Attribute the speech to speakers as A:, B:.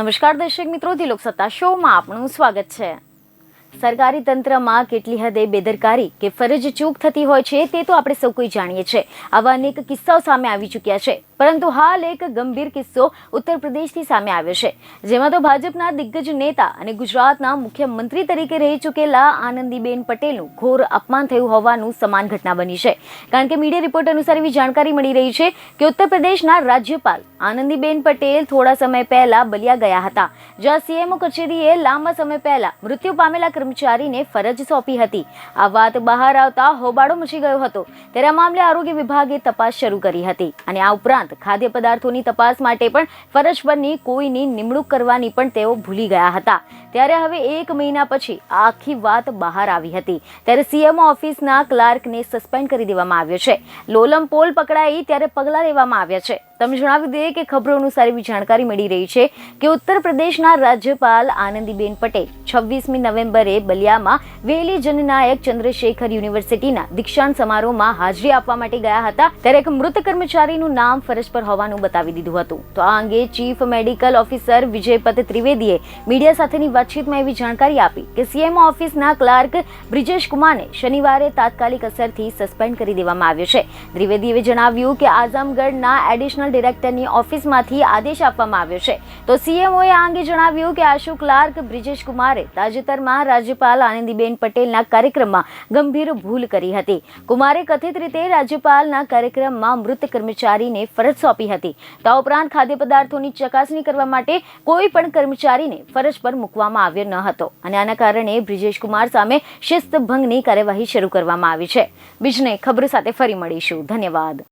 A: નમસ્કાર દર્શક મિત્રો ધી લોકસત્તા શોમાં આપનું સ્વાગત છે. સરકારી તંત્રમાં કેટલી હદે બેદરકારી કે ફરજ ચૂક થતી હોય છે તે તો આપણે સૌ કોઈ જાણીએ છીએ. આવા અનેક કિસ્સાઓ સામે આવી ચૂક્યા છે. પરંતુ હાલ એક ગંભીર કિસ્સો ઉત્તર પ્રદેશથી સામે આવ્યો છે. જેમાં તો ભાજપના દિગ્ગજ નેતા અને ગુજરાતના મુખ્યમંત્રી તરીકે રહી ચૂકેલા આનંદીબેન પટેલનું ઘોર અપમાન થયું હોવાનું સમાન ઘટના બની છે. કારણ કે મીડિયા રિપોર્ટ અનુસાર એવી જાણકારી મળી રહી છે કે ઉત્તર પ્રદેશના રાજ્યપાલ આનંદીબેન પટેલ થોડા સમય પહેલા બલિયા ગયા હતા. જ્યાં સીએમઓ કચેરીએ લાંબા સમય પહેલા મૃત્યુ પામેલા કર્મચારીને ફરજ સોંપી હતી. આ વાત બહાર આવતા હોબાળો મચી ગયો હતો. ત્યારે આ મામલે આરોગ્ય વિભાગે તપાસ શરૂ કરી હતી અને આ ઉપરાંત ખાદ્ય પદાર્થોની તપાસ માટે પણ ફરજ પરની કોઈની નિમણૂક કરવાની પણ તેઓ ભૂલી ગયા હતા. ત્યારે હવે એક મહિના પછી આખી વાત બહાર આવી હતી. ત્યારે સીએમઓ ઓફિસના ક્લાર્કને સસ્પેન્ડ કરી દેવામાં આવ્યો છે. લોલમ પોલ પકડાઈ ત્યારે પગલાં લેવામાં આવ્યા છે. તમને જણાવી દઈએ કે ખબરો અનુસાર એવી જાણકારી મળી રહી છે કે ઉત્તર પ્રદેશના રાજ્યપાલ આનંદીબેન પટેલ છવ્વીસમી નવેમ્બરે બલિયામાં વેલી જનનાયક ચંદ્રશેખર યુનિવર્સિટીના દીક્ષાંત સમારોહમાં હાજરી આપવા માટે ગયા હતા. ત્યારે એક મૃત કર્મચારીનું નામ ફરજ પર હોવાનું બતાવી દીધું હતું. તો આ અંગે ચીફ મેડિકલ ઓફિસર વિજયપત ત્રિવેદીએ મીડિયા સાથેની વાતચીતમાં એવી જાણકારી આપી કે સીએમઓ ઓફિસના ક્લાર્ક બ્રિજેશ કુમારને શનિવારે તાત્કાલિક અસરથી સસ્પેન્ડ કરી દેવામાં આવ્યો છે. ત્રિવેદીએ જણાવ્યું કે આઝમગઢના એડિશનલ ડિરેક્ટરની ઓફિસમાંથી આદેશ આપવામાં આવ્યો છે. તો સીએમઓએ આ અંગે જણાવ્યું કે આશુ ક્લાર્ક બ્રિજેશ કુમારે તાજેતરમાં રાજ્યપાલ આનંદીબેન પટેલના કાર્યક્રમમાં ગંભીર ભૂલ કરી હતી. કુમારે કથિત રીતે રાજ્યપાલના કાર્યક્રમમાં મૃત કર્મચારીને ફરજ સોંપી હતી. તો ઉપરાંત ખાદ્ય પદાર્થોની ચકાસણી કરવા માટે કોઈ પણ કર્મચારીને ફરજ પર મૂકવામાં આવ્યો ન હતો અને આના કારણે બ્રિજેશ કુમાર સામે શિસ્તભંગની કાર્યવાહી શરૂ કરવામાં આવી છે. બીજને ખબર સાથે ફરી મળીશું. ધન્યવાદ.